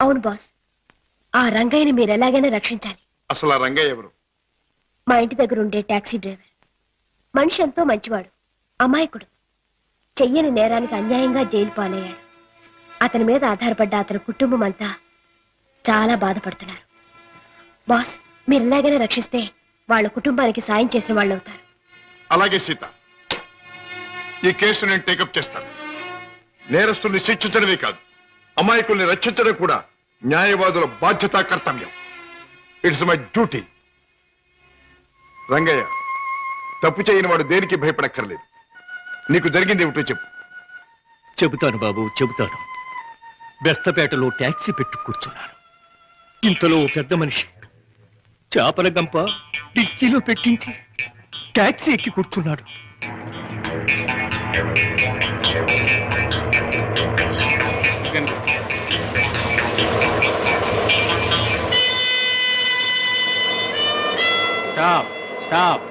అవును బాస్. ఆ రంగయ్యని మీరు ఎలాగైనా రక్షించాలి. అసలు ఆ రంగయ్య ఎవరు? మా ఇంటి దగ్గర ఉండే టాక్సీ డ్రైవర్. మనిషి ఎంతో మంచివాడు అమాయకుడు. చెయ్యని నేరానికి అన్యాయంగా జైలు పాలయ్యాడు. అతని మీద ఆధారపడ్డ అతని కుటుంబం అంతా చాలా బాధపడుతున్నారు. బాస్ మీరు ఎలాగైనా రక్షిస్తే వాళ్ళ కుటుంబానికి సాయం చేసిన వాళ్ళు అవుతారు. అలాగే సీత. ఈ కేసు నేను టేకప్ చేస్తాను. నేరస్తుల్ని శిక్షించడమే కాదు. అమాయకుల్ని రక్షించడం కూడా న్యాయవాదుల బాధ్యత కర్తవ్యం ఇట్స్ మై డ్యూటీ రంగయ్య తప్పు చేయని వాడు దేనికి భయపడక్కర్లేదు. నీకు జరిగింది ఏమిటో చెప్పు. చెబుతాను బాబు చెబుతాను. బెస్తపేటలో ట్యాక్సీ పెట్టు కూర్చున్నాను ఇంతలో ఓ పెద్ద మనిషి చేపల గంప డిక్కీలో పెట్టించి ట్యాక్సీ ఎక్కి కూర్చున్నాడు. Stop stop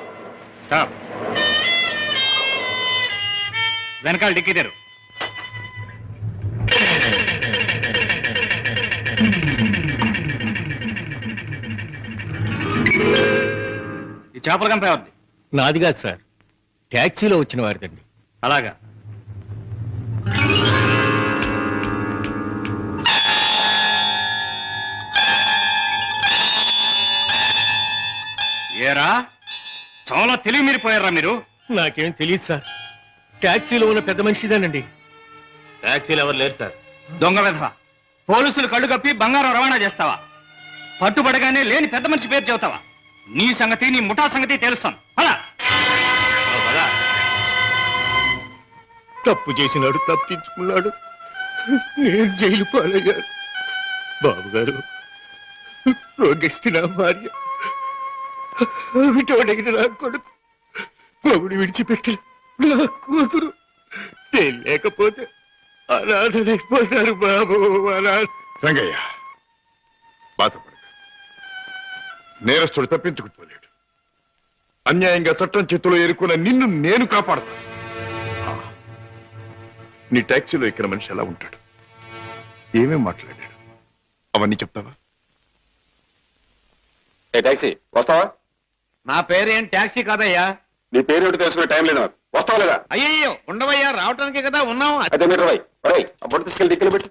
stop. వెనకాల డిక్కీ తెరు ఈ చేపల కంప ఎవరిది? నాది కాదు సార్ ట్యాక్సీలో వచ్చిన వారిదండి. అలాగా. ఏరా? చాలా తెలివి మీరిపోయారా మీరు? నాకేం తెలియదు సార్. ట్యాక్సీలో ఉన్న పెద్ద మనిషిదేనండి. ట్యాక్సీలు ఎవరు లేరు సార్. దొంగ విధవ. పోలీసులు కళ్ళు కప్పి బంగారం రవాణా చేస్తావా? పట్టుబడగానే లేని పెద్ద మనిషి పేరు చెబుతావా? నీ సంగతి నీ ముఠా సంగతి తెలుస్తాను. అలా తప్పు చేసినాడు తప్పించుకున్నాడు. నేను జైలు పాలయ్యాను. బాబు గారు రోగిస్తే నా భార్య. విటోడైన నా కొడుకు. మొగుడు విడిచిపెట్టి నా కూతురు. నేను లేకపోతే అనాథలైపోతారు బాబు అనాథ. రంగయ్య బాధపడక. నేరస్తుడు తప్పించుకుపోలేడు. అన్యాయంగా చట్టం చేతిలో ఎరుకున్న నిన్ను నేను కాపాడతాను. నీ టాక్సీలో ఎక్కిన మనిషి ఎలా ఉంటాడు? ఏమేం మాట్లాడాడు? అవన్నీ చెప్తావా? ఏ టాక్సీ వస్తావా? నా పేరేం ట్యాక్సీ కాదయ్యా? నీ పేరు ఏమిటి తెలుసుకునే టైం లేదు నాకు. వస్తావా లేదా? అయ్యయ్యో ఉండవయ్యా రావటానికి కదా ఉన్నాం. ఒరేయ్ ఆ బొట్టు తీసుకెళ్ళి దిక్కులు పెట్టు.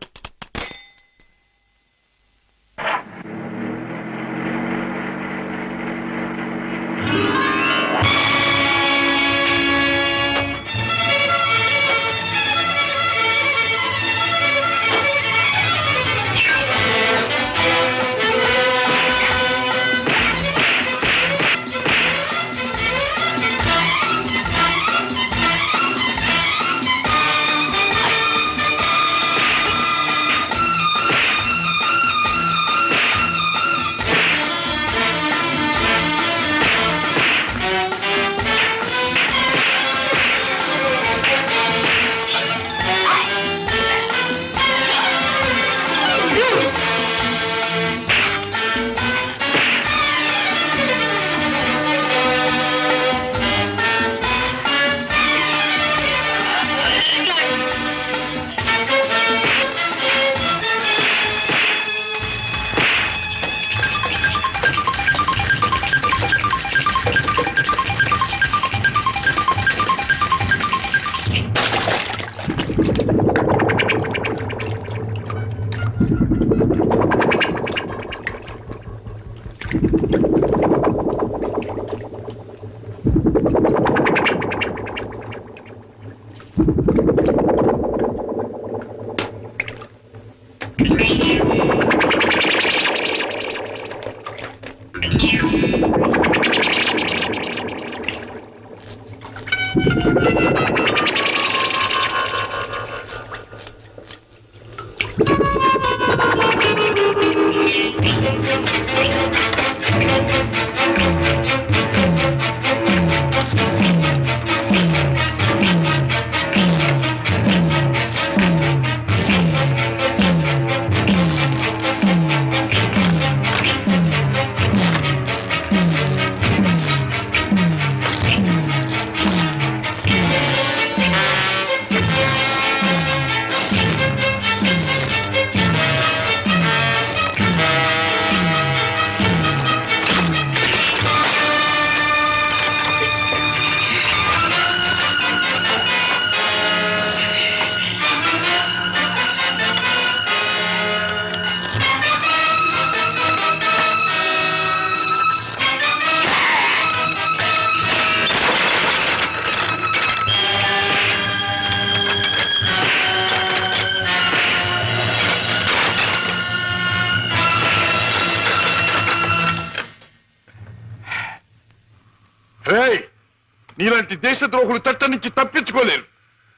నీలాంటి దేశద్రోహులు చట్టం నుంచి తప్పించుకోలేరు.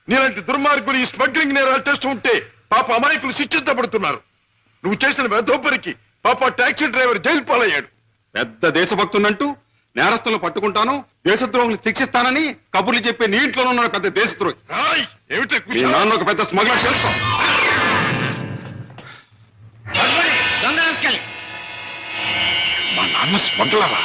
నీలాంటి దుర్మార్గులు ఈ స్మగ్లింగ్ నేరాలు చేస్తూ ఉంటే పాప అమాయకులు శిక్షించబడుతున్నారు. నువ్వు చేసిన వెధోపరికి పాప టాక్సీ డ్రైవర్ జైలు పాలయ్యాడు. పెద్ద దేశభక్తునంటూ నేరస్తులను పట్టుకుంటాను దేశద్రోహులు శిక్షిస్తానని కబుర్లు చెప్పే నీ ఇంట్లోనే ఉన్న పెద్ద దేశద్రోహి. ఏమిటే? నాన్న ఒక పెద్ద స్మగ్లర్ చేస్తాం. మా నాన్న స్మగ్లరా?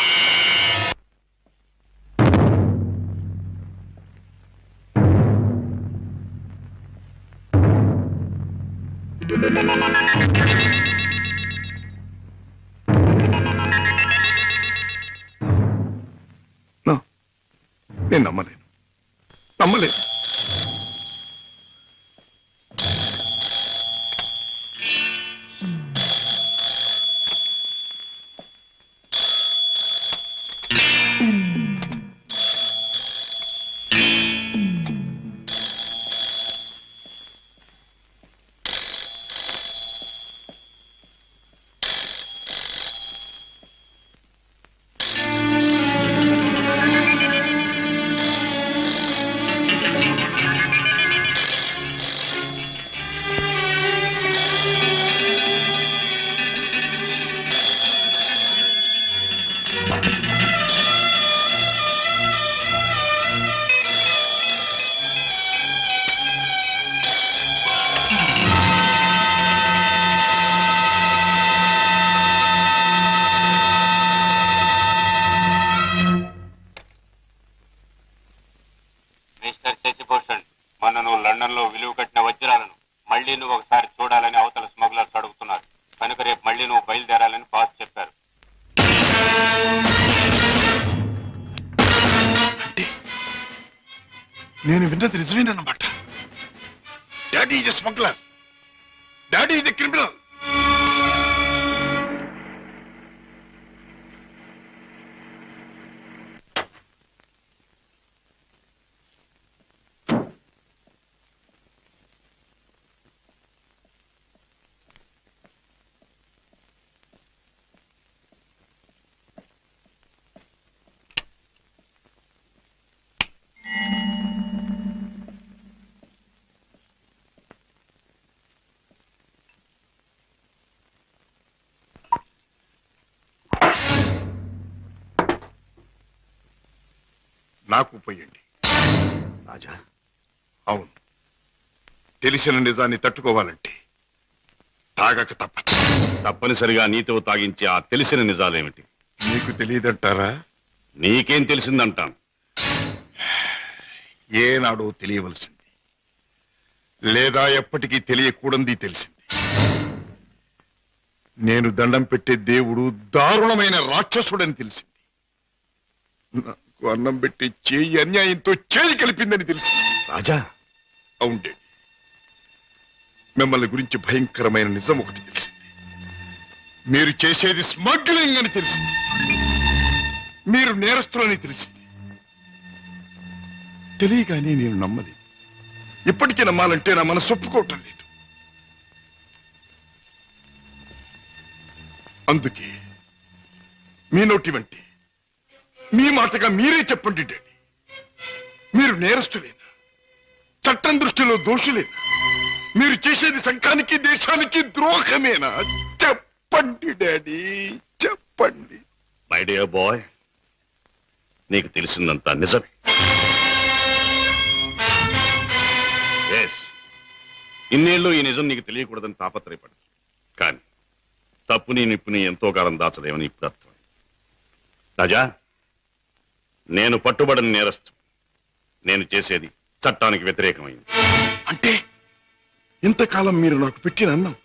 నేను నమ్మలేను. నమ్మలేను. నేను విన్నది నిజమేనన్నమాట. Daddy is smuggler daddy is criminal నాకు పోయండి. రాజా. అవును. తెలిసిన నిజాన్ని తట్టుకోవాలంటే తాగక తప్పదు తప్పనిసరిగా నీతో తాగించే ఆ తెలిసిన నిజాలేమిటి? మీకు తెలియదంటారా? నీకేం తెలిసిందంటాను? ఏనాడో తెలియవలసింది. లేదా ఎప్పటికీ తెలియకూడంది తెలిసింది. నేను దండం పెట్టే దేవుడు దారుణమైన రాక్షసుడని తెలిసింది. నాకు అన్నం పెట్టి చేయి అన్యాయంతో చేయి కలిపిందని తెలిసింది రాజా. అవుండే మిమ్మల్ని గురించి భయంకరమైన నిజం ఒకటి తెలిసింది మీరు చేసేది స్మగ్లింగ్ అని తెలిసింది మీరు నేరస్తులని తెలిసింది తెలియగానే నేను నమ్మలేదు. ఇప్పటికీ నమ్మాలంటే నా మనసు ఒప్పుకోవటం లేదు. అందుకే మీ నోటి వంటి మీ మాటగా మీరే చెప్పండి డాడీ మీరు నేరస్తులేనా? చట్టం దృష్టిలో దోషులేనా? మీరు చేసేది సంఘానికి దేశానికి ద్రోహమేనా? చెప్పండి డాడీ చెప్పండి. మై డియర్ బాయ్ నీకు తెలిసిందంతా నిజమే. ఎస్ ఇన్నేళ్ళు ఈ నిజం నీకు తెలియకూడదని తాపత్రయపడు కానీ తప్పుని నిప్పుని ఎంతో కాలం దాచలేమని ఇప్పుడు అర్థం రాజా నేను పట్టుబడిన నేరస్తు. నేను చేసేది చట్టానికి వ్యతిరేకమైంది. అంటే ఇంతకాలం మీరు నాకు పెట్టిన అన్నం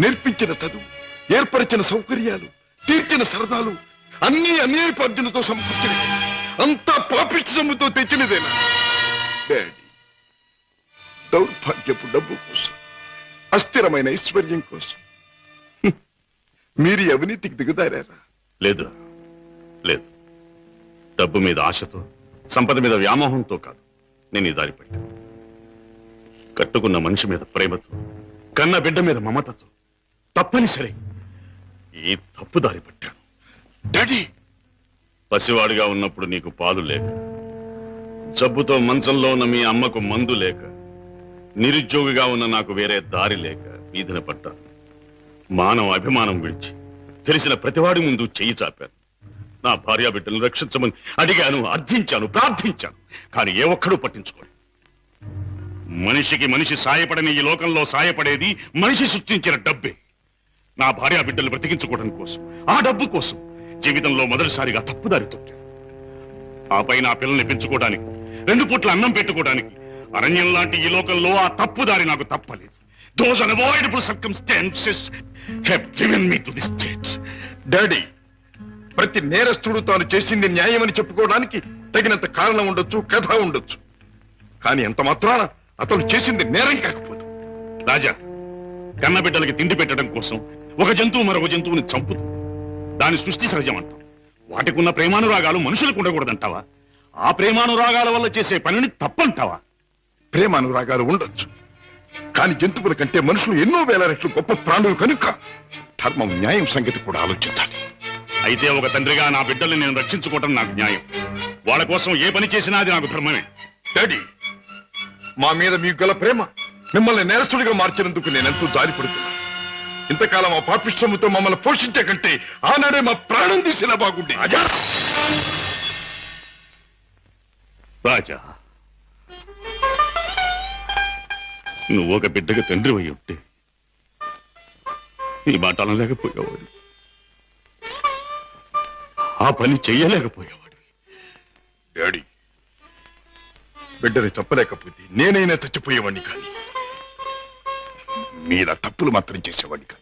నేర్పించిన చదువు ఏర్పరిచిన సౌకర్యాలు తీర్చిన సరదాలు అన్ని అన్యాయపార్జనతో సమకూర్చినవి అంతా పాపిష్టి సొమ్ముతో తెచ్చినదేనా? డాడీ దౌర్భాగ్యపు డబ్బు కోసం అస్థిరమైన ఐశ్వర్యం కోసం. మీరు ఈ అవినీతికి దిగుదారారా లేదురా లేదు. డబ్బు మీద ఆశతో సంపద మీద వ్యామోహంతో కాదు. నేను ఈ దారి పట్టాను. కట్టుకున్న మనిషి మీద ప్రేమతో కన్న బిడ్డ మీద మమతతో తప్పనిసరి ఈ తప్పు దారి పట్టాను. డాడీ! పసివాడిగా ఉన్నప్పుడు నీకు పాలు లేక జబ్బుతో మంచంలో ఉన్న మీ అమ్మకు మందు లేక నిరుద్యోగిగా ఉన్న నాకు వేరే దారి లేక వీధిన పడ్డాను మానవ అభిమానం విడిచి తెలిసిన ప్రతివాడి ముందు చెయ్యి చాపాను. నా భార్యా బిడ్డలను రక్షించమని అడిగాను అర్థించాను ప్రార్థించాను. కానీ ఏ ఒక్కడూ పట్టించుకోడు మనిషికి మనిషి సాయపడని ఈ లోకంలో సాయపడేది మనిషి సృష్టించిన డబ్బే. నా భార్యా బిడ్డలు బ్రతికించుకోవడం కోసం ఆ డబ్బు కోసం జీవితంలో మొదటిసారిగా తప్పుదారి తొక్కాను. ఆపై నా పిల్లల్ని పెంచుకోవడానికి రెండు పూట్ల అన్నం పెట్టుకోవడానికి అరణ్యం లాంటి ఈ లోకంలో ఆ తప్పుదారి నాకు తప్పలేదు. Those unavoidable circumstances have given me to this state daddy ప్రతి నేరస్తుడు తాను చేసింది న్యాయమని చెప్పుకోవడానికి తగినంత కారణం ఉండొచ్చు కథ ఉండొచ్చు. కానీ ఎంత మాత్రాన అతను చేసింది నేరం కాకపోదు. రాజా కన్నబిడ్డలకి తిండి పెట్టడం కోసం ఒక జంతువు మరొక జంతువుని చంపుతూ దాని సృష్టి సహజం అంటాం. వాటికున్న ప్రేమానురాగాలు మనుషులకు ఉండకూడదంటావా? ఆ ప్రేమానురాగాల వల్ల చేసే పనిని తప్పంటావా? ప్రేమానురాగాలు ఉండొచ్చు. కానీ జంతువుల కంటే మనుషులు ఎన్నో వేల రెట్లు గొప్ప ప్రాణులు కనుక ధర్మం న్యాయం సంగతి కూడా ఆలోచించాలి. అయితే ఒక తండ్రిగా నా బిడ్డల్ని నేను రక్షించుకోవటం నాకు న్యాయం. వాళ్ళ కోసం ఏ పని చేసినా అది నాకు ధర్మమే. డాడీ మా మీద మీకు గల ప్రేమ మిమ్మల్ని నేరస్తుడిగా మార్చినందుకు నేనెంతో జారిపడుతున్నా ఇంతకాలం ఆ పాపిష్టముతో మమ్మల్ని పోషించే కంటే ఆనాడే మా ప్రాణం తీసినా బాగుండే. రాజా. రాజా. నువ్వు ఒక బిడ్డకు తండ్రి అయి ఉంటే నీ మాట అనలేకపోయేవాడు ఆ పని చెయ్యలేకపోయేవాడు డాడీ బిడ్డని చెప్పలేకపోతే నేనైనా చచ్చిపోయేవాడిని కానీ మీద తప్పులు మాత్రం చేసేవాడిని కాదు.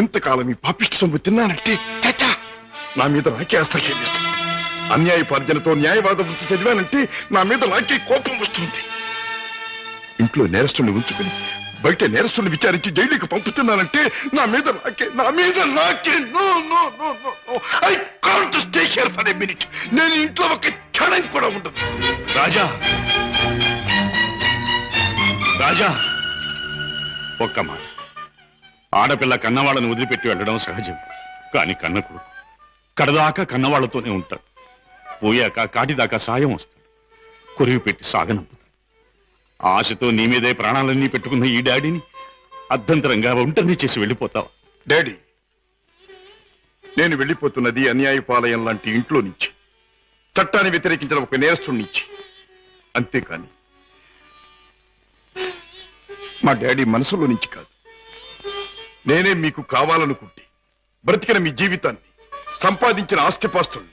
ఇంతకాలం ఈ పాపిష్టి సొమ్ము తిన్నానంటే చచ్చా నా మీద నాకే అసహ్యం వేస్తుంది. అన్యాయపార్జనతో న్యాయవాద వృత్తి చదివానంటే నా మీద నాకే కోపం వస్తుంది. ఇంట్లో నేరస్తుని ఉంచుకుని బయట నేరస్తుని విచారించి జైలుకి పంపుతున్నానంటే నా మీద నాకే నా మీద నాకే no no no no I can't stay here for a minute. నేను ఇంట్లో ఒక క్షణం కూడా ఉండదు రాజా. రాజా. ఒక్క మాట. ఆడపిల్ల కన్నవాళ్ళని వదిలిపెట్టి వెళ్ళడం సహజం. కాని కన్నకుడు కడదాకా కన్నవాళ్ళతోనే ఉంటాడు. పోయాక కాటిదాకా సాయం వస్తాడు. కురివి పెట్టి సాగనంపుతాడు. ఆశతో నీ మీదే ప్రాణాలన్నీ పెట్టుకున్న ఈ డాడీని అర్ధంతరంగా ఒంటరిని చేసి వెళ్ళిపోతావు? డాడీ నేను వెళ్ళిపోతున్నది అన్యాయపాలయం లాంటి ఇంట్లో నుంచి. చట్టాన్ని వ్యతిరేకించిన ఒక నేరస్తుడి నుంచి. అంతేకాని మా డాడీ మనసులో నుంచి కాదు. నేనే మీకు కావాలనుకుంటే బ్రతికిన మీ జీవితాన్ని సంపాదించిన ఆస్తిపాస్తుల్ని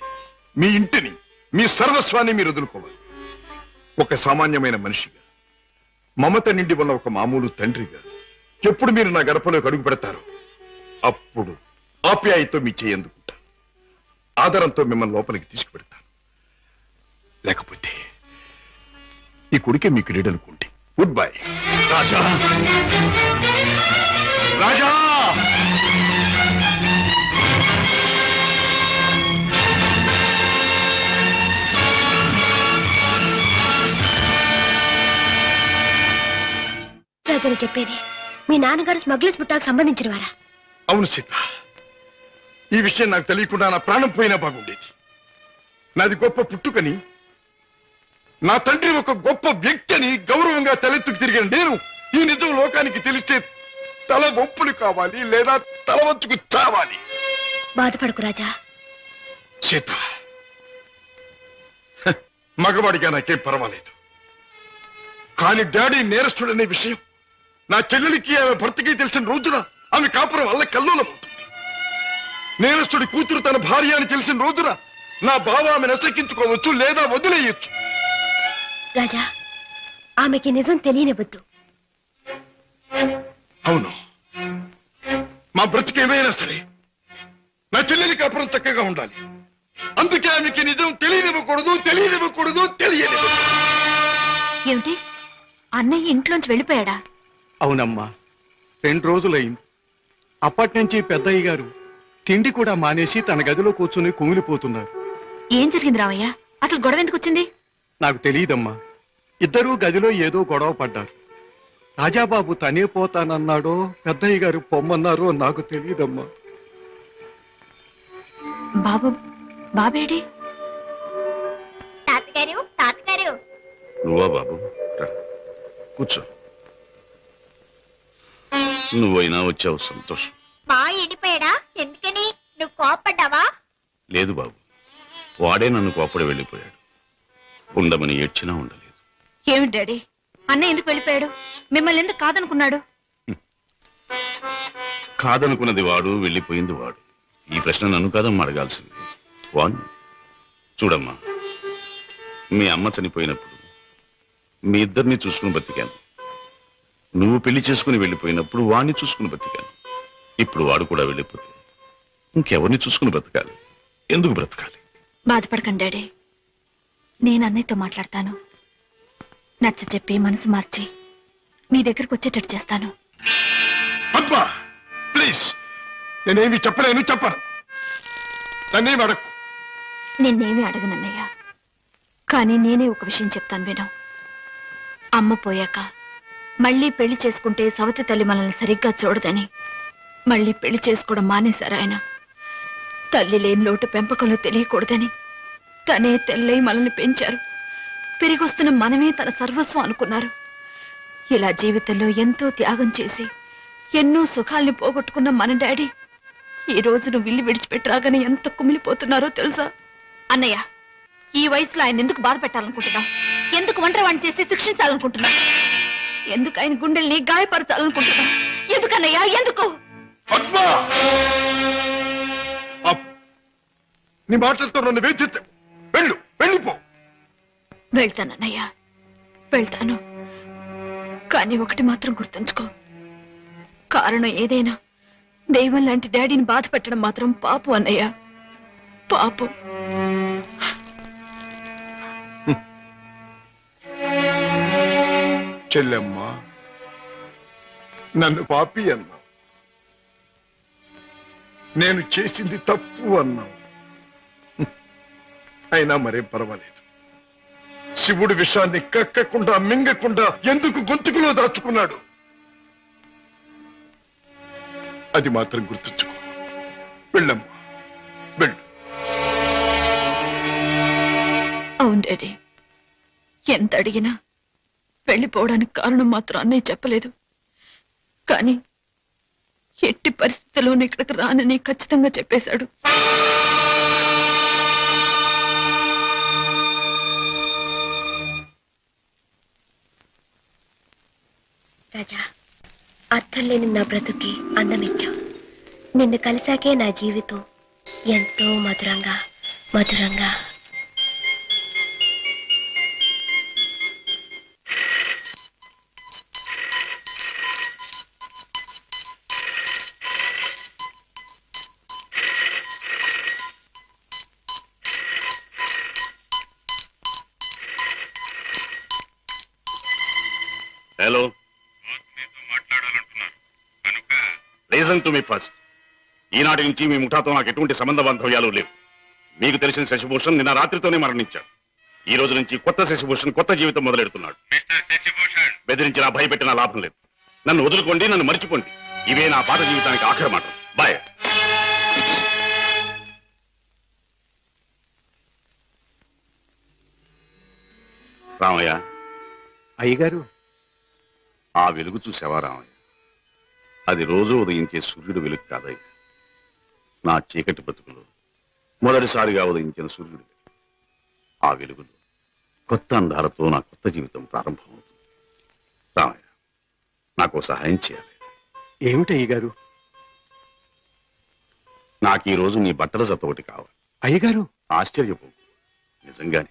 మీ ఇంటిని మీ సర్వస్వాన్ని మీరు వదులుకోవాలి. ఒక సామాన్యమైన మనిషిగా. మమత నిండి ఉన్న ఒక మామూలు తండ్రిగా ఎప్పుడు మీరు నా గడపలోకి అడుగు పెడతారు అప్పుడు ఆప్యాయతో మీ చేయందుకుంటా ఆదరంతో మిమ్మల్ని లోపలికి తీసుకుపెడతాను లేకపోతే ఈ కొడుకే మీకు రీడనుకోండి గుడ్ బై రాజా! రాజా! రాజును చెప్పేది. మీ నాన్నగారు స్మగ్లర్స్ బుట్టాకు సంబంధించిన వారా అవును సీత. ఈ విషయం నాకు తెలియకుండా నా ప్రాణం పోయినా బాగుండేది. నాది గొప్ప పుట్టుకని నా తండ్రి ఒక గొప్ప వ్యక్తి అని గౌరవంగా తలెత్తుకు తిరిగిన నేను ఈ నిజం లోకానికి తెలిస్తే తల వంపులు కావాలి లేదా తల వంచుకు చావాలి. బాధపడకు రాజా. సీత. హ, మగవాడిగా నాకేం పర్వాలేదు. కానీ డాడీ నేరస్తుడనే విషయం. నా చెల్లెలికి ఆమె భర్తకి తెలిసిన రోజున ఆమె కాపురం వల్ల కల్లోలమవుతుంది నేరస్తుడి కూతురు తన భార్య అని తెలిసిన రోజున నా బావ ఆమె నసెక్కించుకోవచ్చు లేదా వదిలేయచ్చు. రాజా ఆమెకి నిజం తెలియనివ్వద్దు. అవును. మా బ్రతికి ఏమైనా సరే నా చెల్లెలి కాపురం చక్కగా ఉండాలి. అందుకే ఆమెకి నిజం తెలియనివ్వకూడదు తెలియనివ్వకూడదు తెలియనివ్వకూడదు. ఏమిటి? అన్నయ్య ఇంట్లోంచి వెళ్ళిపోయాడా? అవునమ్మా. రెండు రోజులైంది. అప్పటి నుంచి పెద్దయ్య గారు తిండి కూడా మానేసి తన గదిలో కూర్చుని కుమిలిపోతున్నారు ఏం జరిగింది రావయ్య అసలు గొడవ ఎందుకు వచ్చింది? నాకు తెలియదమ్మా. ఇద్దరూ గదిలో ఏదో గొడవ పడ్డారు. రాజాబాబు తనే పోతానన్నాడో పెద్దయ్య గారు పొమ్మన్నారో నాకు తెలియదమ్మా. బాబు బాబేడి తాతగారు తాతగారు. నువ్వా బాబు? రా. కూర్చో. నువ్వైనా వచ్చావు సంతోషం. మా ఎండిపోయాడా ఎందుకని? నువ్వు కోపడ్డావా లేదు బాబు. వాడే నన్ను కోపడి వెళ్ళిపోయాడు. ఉండమని ఏడ్చినా ఉండలేదు. ఏమిటి డాడీ? అన్నయ్య ఎందుకు వెళ్ళిపోయాడు? మిమ్మల్ని ఎందుకు కాదనుకున్నాడు? కాదనుకున్నది వాడు వెళ్ళిపోయింది వాడు. ఈ ప్రశ్న నన్ను కాదమ్మా అడగాల్సింది. వాణ్ణి. చూడమ్మా మీ అమ్మ చనిపోయినప్పుడు మీ ఇద్దరిని చూసుకుని బతికాను. నువ్వు పెళ్ళి చేసుకుని వెళ్ళిపోయినప్పుడు వాణ్ణి చూసుకుని బతికాను ఇప్పుడు వాడు కూడా వెళ్ళిపోతే ఇంకెవరిని చూసుకుని బ్రతకాలి? ఎందుకు బ్రతకాలి? బాధపడకండి డాడీ. నేను అన్నయ్యతో మాట్లాడతాను. నచ్చ చెప్పి మనసు మార్చి మీ దగ్గరకు వచ్చేటట్టు చేస్తాను. ప్లీజ్! నేనేమి చెప్పలేను చెప్పను నన్నేమి అడక్కు? నిన్నేమీ అడగనన్నయ్య కానీ నేనే ఒక విషయం చెప్తాను విను. అమ్మ పోయాక మళ్ళీ పెళ్ళి చేసుకుంటే సవతి తల్లి మనల్ని సరిగ్గా చూడదని. మళ్ళీ పెళ్ళి చేసుకోవడం మానేశారు ఆయన. తల్లి లేని లోటు పెంపకంలో తెలియకూడదని. తనే తెల్లై మనల్ని పెంచారు. పెరిగొస్తున్న మనమే తన సర్వస్వం అనుకున్నారు. ఇలా జీవితంలో ఎంతో త్యాగం చేసి ఎన్నో సుఖాల్ని పోగొట్టుకున్న మన డాడీ. ఈ రోజు నువ్వు ఇల్లు విడిచిపెట్టరాగానే ఎంత కుమిలిపోతున్నారో తెలుసా? అన్నయ్య ఈ వయసులో ఆయన ఎందుకు బాధ పెట్టాలనుకుంటున్నావు? ఎందుకు ఒంటరివాణి చేసి శిక్షించాలనుకుంటున్నావు? ఎందుకు ఆయన గుండెల్ని గాయపరచాలనుకుంటున్నావు? ఎందుకన్నయ్యా? ఎందుకు? పద్మ. నీ మాటలతో నన్ను వెళ్ళు వెళ్ళిపో. వెళ్తానన్నయ్య. వెళ్తాను. కానీ ఒకటి మాత్రం గుర్తుంచుకో. కారణం ఏదైనా దైవం లాంటి డాడీని బాధ పెట్టడం మాత్రం పాపం అన్నయ్య. పాపం. చెల్లెమ్మ. నన్ను పాపి అన్నా నేను చేసింది తప్పు అన్నా అయినా మరేం పర్వాలేదు. శివుడు విషాన్ని కక్కకుండా మింగకుండా ఎందుకు గొంతుకులో దాచుకున్నాడు? అది మాత్రం గుర్తుంచుకో. వెళ్ళమ్మా. వెళ్ళు. అవును డాడీ. ఎంత అడిగినా వెళ్ళిపోవడానికి కారణం మాత్రం అన్నయ్య చెప్పలేదు. కానీ ఎట్టి పరిస్థితుల్లోనూ ఇక్కడికి రానని ఖచ్చితంగా చెప్పేశాడు. రాజా అర్థం లేని నా బ్రతుకి అందమిచ్చావు నిన్ను కలిసాకే నా జీవితం ఎంతో మధురంగా మధురంగా రీజన్ టు మీ ఫస్ట్ ఈనాటి నుంచి మీ ముఠాతో నాకు ఎటువంటి సంబంధ బాంధవ్యాలు లేవు. మీకు తెలిసిన శశిభూషణ్ నిన్న రాత్రితోనే మరణించాడు. ఈ రోజు నుంచి కొత్త శశిభూషణ్ కొత్త జీవితం మొదలెడుతున్నాడు. బెదిరించినా భయపెట్టినా లాభం లేదు. నన్ను వదులుకోండి నన్ను మర్చిపోండి. ఇవే నా పాత జీవితానికి ఆఖరి మాట బాయ్ రామయ్య. అయ్యగారు. ఆ వెలుగు చూసావా రామయ్య? అది రోజు ఉదయించే సూర్యుడు వెలుగు కాదయ్య. నా చీకటి బతుకులో మొదటిసారిగా ఉదయించిన సూర్యుడు. ఆ వెలుగులో కొత్త అందాలతో నా కొత్త జీవితం ప్రారంభమవుతుంది. రామయ్య నాకు సహాయం చేయాలి. ఏమిటి అయ్యగారు? నాకు ఈ రోజు నీ బట్టల జత ఒకటి కావాలి. అయ్యగారు? ఆశ్చర్యపో నిజంగానే.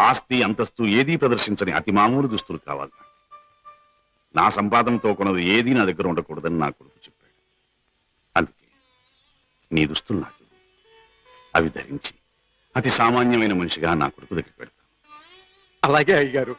ఆస్తి అంతస్తు ఏదీ ప్రదర్శించని అతి మామూలు దుస్తులు కావాలి. నా సంపాదనతో కొన్నది ఏదీ నా దగ్గర ఉండకూడదని నా కొడుకు చెప్పాడు. అందుకే నీ దుస్తులు నాకు అవి ధరించి అతి సామాన్యమైన మనిషిగా నా కొడుకు దగ్గర పెడతాను అలాగే అయ్యారు